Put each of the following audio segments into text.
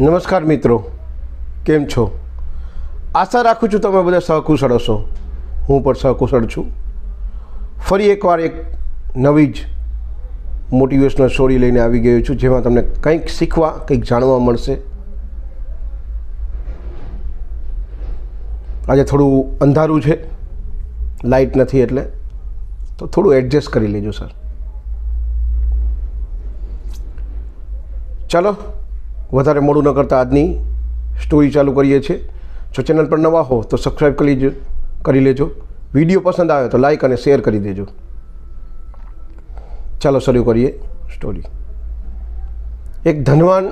નમસ્કાર મિત્રો, કેમ છો? આશા રાખું છું તમે બધા સહકુશળ હશો. હું પણ સહકુશળ છું. ફરી એકવાર એક નવી જ મોટિવેશનલ સ્ટોરી લઈને આવી ગયો છું, જેમાં તમને કંઈક શીખવા, કંઈક જાણવા મળશે. આજે થોડું અંધારું છે લાઇટ નથી એટલે, તો થોડું એડજસ્ટ કરી લેજો સર ચાલો વધારે મોડું ન કરતાં આજની સ્ટોરી ચાલુ કરીએ છીએ. જો ચેનલ પર નવા હો તો સબસ્ક્રાઈબ કરી લેજો કરી લેજો. વીડિયો પસંદ આવે તો લાઈક અને શેર કરી દેજો. ચાલો શરૂ કરીએ સ્ટોરી એક ધનવાન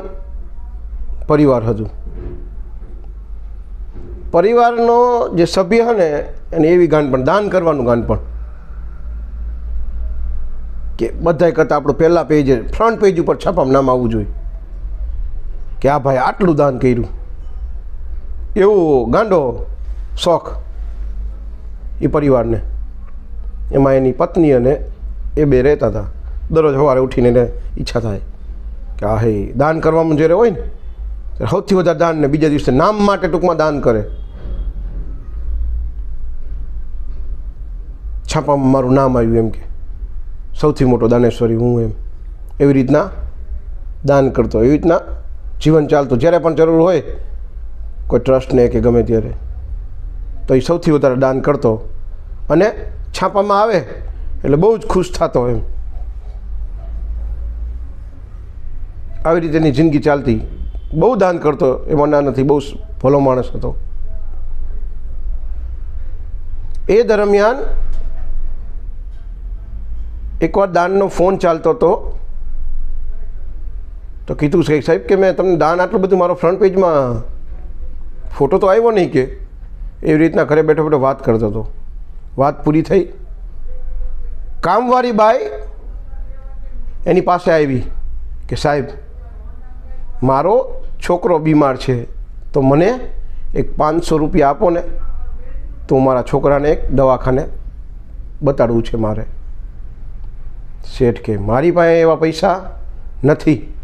પરિવાર હતું. પરિવારનો જે સભ્ય છે ને, એને એવી ગાન પણ, દાન કરવાનું ગાન પણ. કે બધાય કરતાં આપણું પહેલાં પેજ ફ્રન્ટ પેજ ઉપર છાપામાં નામ આવવું જોઈએ. કે આ ભાઈ આટલું દાન કર્યું? એવો ગાંડો શોખ એ પરિવારને. એમાં એની પત્ની અને એ બે રહેતા હતા. દરરોજ સવારે ઉઠીને એને ઈચ્છા થાય કે આ હે, દાન કરવામાં જ્યારે હોય ને, ત્યારે સૌથી વધારે દાન ને બીજા દિવસે નામ માટે ટૂંકમાં દાન કરે. છાપામાં મારું નામ આવ્યું એમ કે, સૌથી મોટો દાનેશ્વરી હું એમ. એવી રીતના દાન કરતો, એવી રીતના જીવન ચાલતું. જ્યારે પણ જરૂર હોય, કોઈ ટ્રસ્ટને કે ગમે ત્યારે. તો એ સૌથી વધારે દાન કરતો. અને છાપામાં આવે, એટલે બહુ જ ખુશ થતો એમ. આવી રીતે એની જિંદગી ચાલતી. બહુ દાન કરતો, એમાં ના નથી, બહુ ભલો માણસ હતો. એ દરમિયાન, એકવાર દાનનો ફોન ચાલતો હતો તો કીધું છે, સાહેબ, કે મેં તમને દાન આટલું બધું મારો ફ્રન્ટ પેજમાં ફોટો તો આવ્યો નહીં કે? એવી રીતના ઘરે બેઠો બેઠો વાત કરતો હતો. વાત પૂરી થઈ. કામવાળી બાઈ એની પાસે આવી કે, સાહેબ, મારો છોકરો બીમાર છે, તો મને એક પાંચસો રૂપિયા આપો ને, તો મારા છોકરાને એક દવાખાને બતાડવું છે મારે. શેઠ કે, મારી પાસે એવા પૈસા નથી.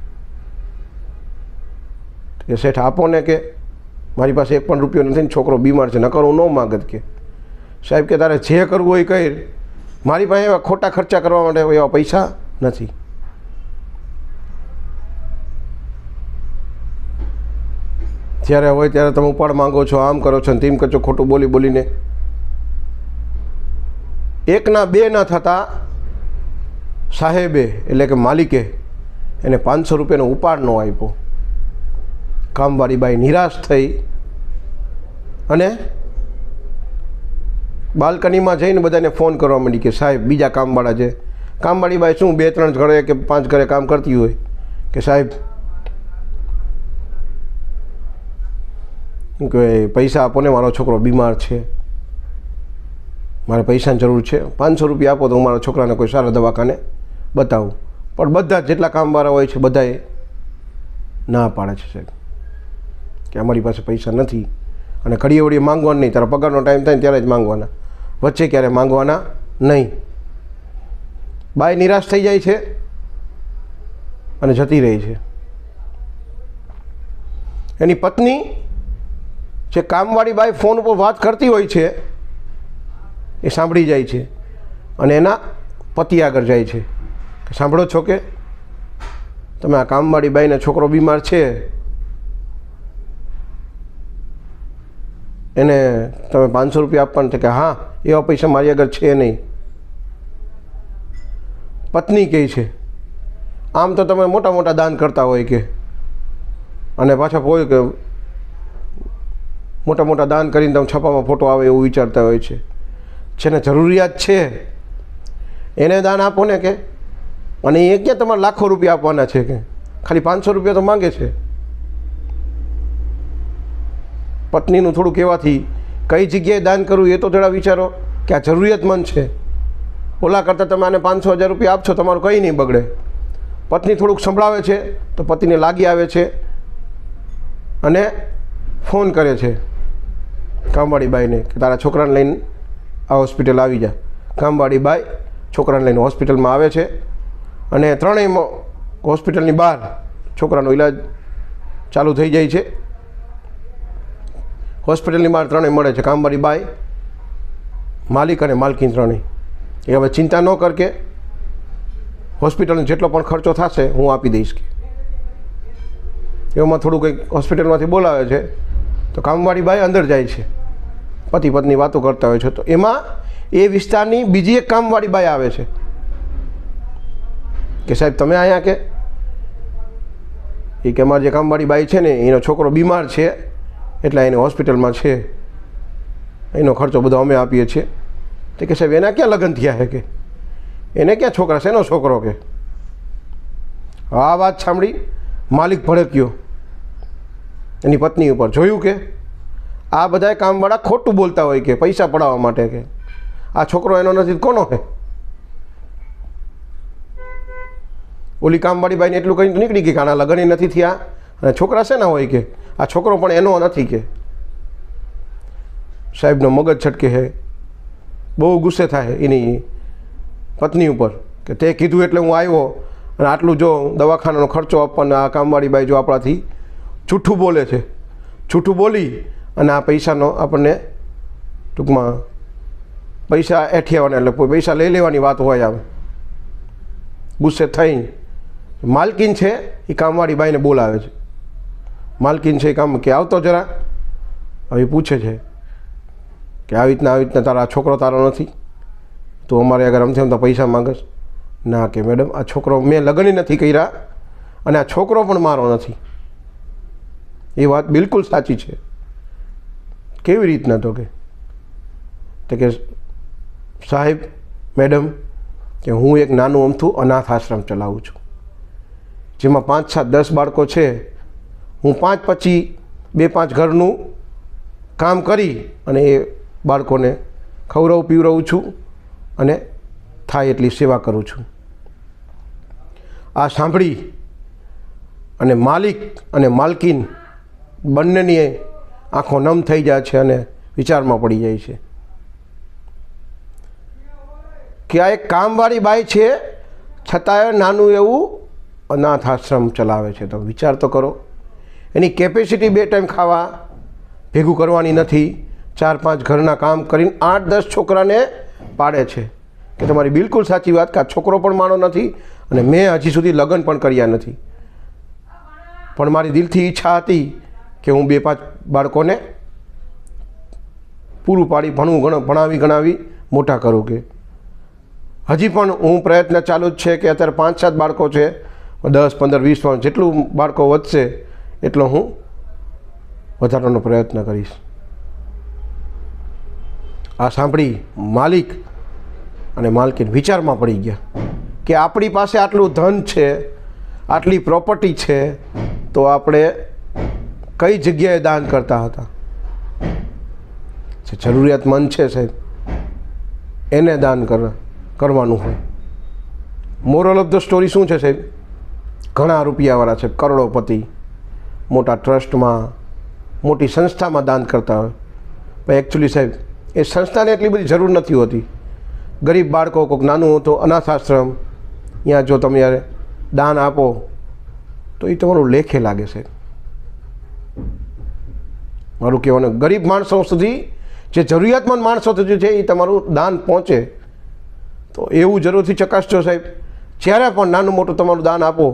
કે શેઠ આપો ને કે મારી પાસે એક પણ રૂપિયો નથી ને છોકરો બીમાર છે, નકર હું ન માગત કે. સાહેબ કે તારે જે કરવું હોય કહી મારી પાસે એવા ખોટા ખર્ચા કરવા માટે એવા પૈસા નથી. જ્યારે હોય ત્યારે તમે ઉપાડ માંગો છો, આમ કરો છો તેમ કરો છો ખોટું બોલી બોલીને. એકના બે ના થતાં સાહેબે એટલે કે માલિકે એને પાંચસો રૂપિયાનો ઉપાડ ન આપ્યો. કામવાળી બાઈ નિરાશ થઈ અને બાલ્કનીમાં જઈને બધાને ફોન કરવા માંડી કે સાહેબ, બીજા કામવાળા છે. કામવાળી બાઈ શું, બે ત્રણ ઘરે કે પાંચ ઘરે કામ કરતી હોય? કે સાહેબ કે પૈસા આપો ને, મારો છોકરો બીમાર છે. મારે પૈસાની જરૂર છે. પાંચસો રૂપિયા આપો તો હું મારા છોકરાને કોઈ સારા દવાખાને બતાવું. પણ બધા જેટલા કામવાળા હોય છે, બધાએ ના પાડે છે સાહેબ. કે અમારી પાસે પૈસા નથી અને ઘડીએ વળીએ માંગવાનું નહીં. તારા પગારનો ટાઈમ થાય ત્યારે જ માંગવાના. વચ્ચે ક્યારે માંગવાના નહીં. બાય નિરાશ થઈ જાય છે અને જતી રહી છે. એની પત્ની જે કામવાળી બાઈ ફોન ઉપર વાત કરતી હોય છે, એ સાંભળી જાય છે અને એના પતિ આગળ જાય છે. સાંભળો છો કે? તમે આ કામવાળી બાઈને છોકરો બીમાર છે. એને તમે પાંચસો રૂપિયા આપવાના છે કે હા, એવા પૈસા મારી આગળ છે નહીં. પત્ની કહે છે, આમ તો તમે મોટા મોટા દાન કરતા હોય કે. અને પાછા હોય કે, મોટા મોટા દાન કરીને તમે છપામાં ફોટો આવે એવું વિચારતા હોય છે. જેને જરૂરિયાત છે, એને દાન આપો ને કે. અને એ ક્યાં તમારે લાખો રૂપિયા આપવાના છે કે? ખાલી પાંચસો રૂપિયા તો માંગે છે. પત્નીનું થોડું કહેવાથી કઈ જગ્યાએ દાન કરવું એ તો થોડા વિચારો કે આ જરૂરિયાતમંદ છે. ઓલા કરતાં તમે આને પાંચસો હજાર રૂપિયા આપશો, તમારું કંઈ નહીં બગડે. પત્ની થોડુંક સંભળાવે છે, તો પતિને લાગી આવે છે અને ફોન કરે છે. કામવાળી બાઈને કે તારા છોકરાને લઈને આ હોસ્પિટલ આવી જા. કામવાળી બાઈ છોકરાને લઈને હોસ્પિટલમાં આવે છે અને ત્રણેય હોસ્પિટલની બહાર છોકરાનો ઈલાજ ચાલુ થઈ જાય છે. હોસ્પિટલની માર ત્રણેય મળે છે, કામવાળી બાઈ, માલિક અને માલકીન ત્રણેય. એ હવે ચિંતા ન કર કે હોસ્પિટલનો જેટલો પણ ખર્ચો થશે, હું આપી દઈશ કે. એમાં થોડું કંઈક હોસ્પિટલમાંથી બોલાવે છે, તો કામવાળી બાઈ અંદર જાય છે. પતિ પત્ની વાતો કરતા હોય છે, તો એમાં એ વિસ્તારની બીજી એક કામવાળી બાઈ આવે છે. કે સાહેબ, તમે અહીંયા કે? એ કે અમારે જે કામવાળી બાઈ છે ને, એનો છોકરો બીમાર છે એટલે એને હોસ્પિટલમાં છે. એનો ખર્ચો બધો અમે આપીએ છીએ. તો કે સાહેબ, એના ક્યાં લગ્ન થયા છે કે? એને ક્યાં છોકરા છે? એનો છોકરો કે? આ વાત સાંભળી માલિક ભડક્યો. એની પત્ની ઉપર જોયું કે આ બધાય કામવાળા ખોટું બોલતા હોય કે, પૈસા પડાવવા માટે કે. આ છોકરો એનો નથી કોનો છે ઓલી કામવાળી બાઈને એટલું કહીને નીકળી ગઈ કે આના લગ્ન નથી થયા. અને છોકરા શેના હોય કે, આ છોકરો પણ એનો નથી કે. સાહેબનો મગજ છટકે છે. બહુ ગુસ્સે થાય એની પત્ની ઉપર કે તે કીધું એટલે હું આવ્યો અને આટલું જો દવાખાનાનો ખર્ચો આપવાનો આ કામવાળી બાઈ જો આપણાથી જૂઠું બોલે છે. જૂઠું બોલી અને આ પૈસાનો આપણને ટૂંકમાં પૈસા એઠિયાવાના એટલે પૈસા લઈ લેવાની વાત હોય આમ. ગુસ્સે થઈ માલકીન છે, એ કામવાળી બાઈને બોલાવે છે. માલકીન છે કામ કે આવતો જરા. હવે પૂછે છે કે આવી રીતના આવી રીતના તારા છોકરો તારો નથી? તું અમારે અગર અમથી અમતા પૈસા માંગશ ના કે મેડમ, આ છોકરો મેં લગ્ન નથી કર્યા અને આ છોકરો પણ મારો નથી. એ વાત બિલકુલ સાચી છે. કેવી રીતના તો કે? કે સાહેબ, મેડમ, કે હું એક નાનું અમથું અનાથ આશ્રમ ચલાવું છું. જેમાં પાંચ, સાત, દસ બાળકો છે. હું પાંચ પછી બે પાંચ ઘરનું કામ કરી અને એ બાળકોને ખવડાવું પીવડાવું છું અને થાય એટલી સેવા કરું છું. આ સાંભળી અને માલિક અને માલકીન બંનેની આંખો નમ થઈ જાય છે અને વિચારમાં પડી જાય છે. કે આ એક કામવાળી બાઈ છે, છતાંય નાનું એવું અનાથ આશ્રમ ચલાવે છે. તો વિચાર તો કરો. એની કેપેસિટી બે ટાઈમ ખાવા ભેગું કરવાની નથી. ચાર, પાંચ ઘરના કામ કરીને આઠ, દસ છોકરાને પાડે છે. કે તમારી બિલકુલ સાચી વાત કે આ છોકરો પણ માણો નથી અને મેં હજી સુધી લગ્ન પણ કર્યા નથી. પણ મારી દિલથી ઈચ્છા હતી કે હું બે, પાંચ બાળકોને પૂરું પાડી, ભણવું, ગણ, ભણાવી, ગણાવી, મોટા કરું કે. હજી પણ હું પ્રયત્ન ચાલુ જ છે કે અત્યારે પાંચ, સાત બાળકો છે. દસ, પંદર, વીસ પણ જેટલું બાળકો વધશે. એટલો હું વધારવાનો પ્રયત્ન કરીશ. આ સાંભળી માલિક અને માલકીન વિચારમાં પડી ગયા કે આપણી પાસે આટલું ધન છે, આટલી પ્રોપર્ટી છે, તો આપણે કઈ જગ્યાએ દાન કરતા હતા? જે જરૂરિયાતમંદ છે સાહેબ, એને દાન કરવાનું હોય. મોરલ ઓફ ધ સ્ટોરી શું છે સાહેબ? ઘણા રૂપિયાવાળા છે, કરોડોપતિ. મોટા ટ્રસ્ટમાં, મોટી સંસ્થામાં દાન કરતા હોય. પણ એકચ્યુઅલી સાહેબ, એ સંસ્થાને એટલી બધી જરૂર નથી હોતી. ગરીબ બાળકો કોઈક નાનું હતું અનાથ આશ્રમ ત્યાં જો તમે દાન આપો, તો એ તમારું લેખે લાગે સાહેબ. મારું કહેવાનું ગરીબ માણસો સુધી, જે જરૂરિયાતમંદ માણસો સુધી છે એ તમારું દાન પહોંચે. તો એવું જરૂરથી ચકાસજો સાહેબ. જ્યારે પણ નાનું મોટું તમારું દાન આપો,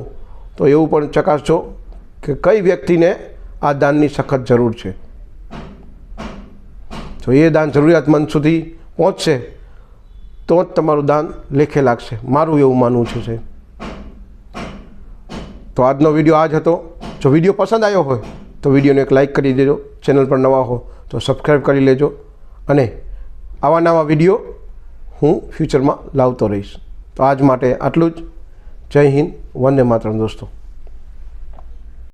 તો એવું પણ ચકાસજો. કે કઈ વ્યક્તિને આ દાનની સખત જરૂર છે? જો એ દાન જરૂરિયાતમંદ સુધી પહોંચશે, તો જ તમારું દાન લેખે લાગશે. મારું એવું માનવું છે, સાહેબ. તો આજનો વીડિયો આ જ હતો. જો વીડિયો પસંદ આવ્યો હોય, તો વિડીયોને એક લાઇક કરી દેજો. ચેનલ પર નવા હો, તો સબસ્ક્રાઈબ કરી લેજો. અને આવા નવા વીડિયો હું ફ્યુચરમાં લાવતો રહીશ. તો આજ માટે આટલું જ. જય હિન્દ. વંદે માતરમ, દોસ્તો.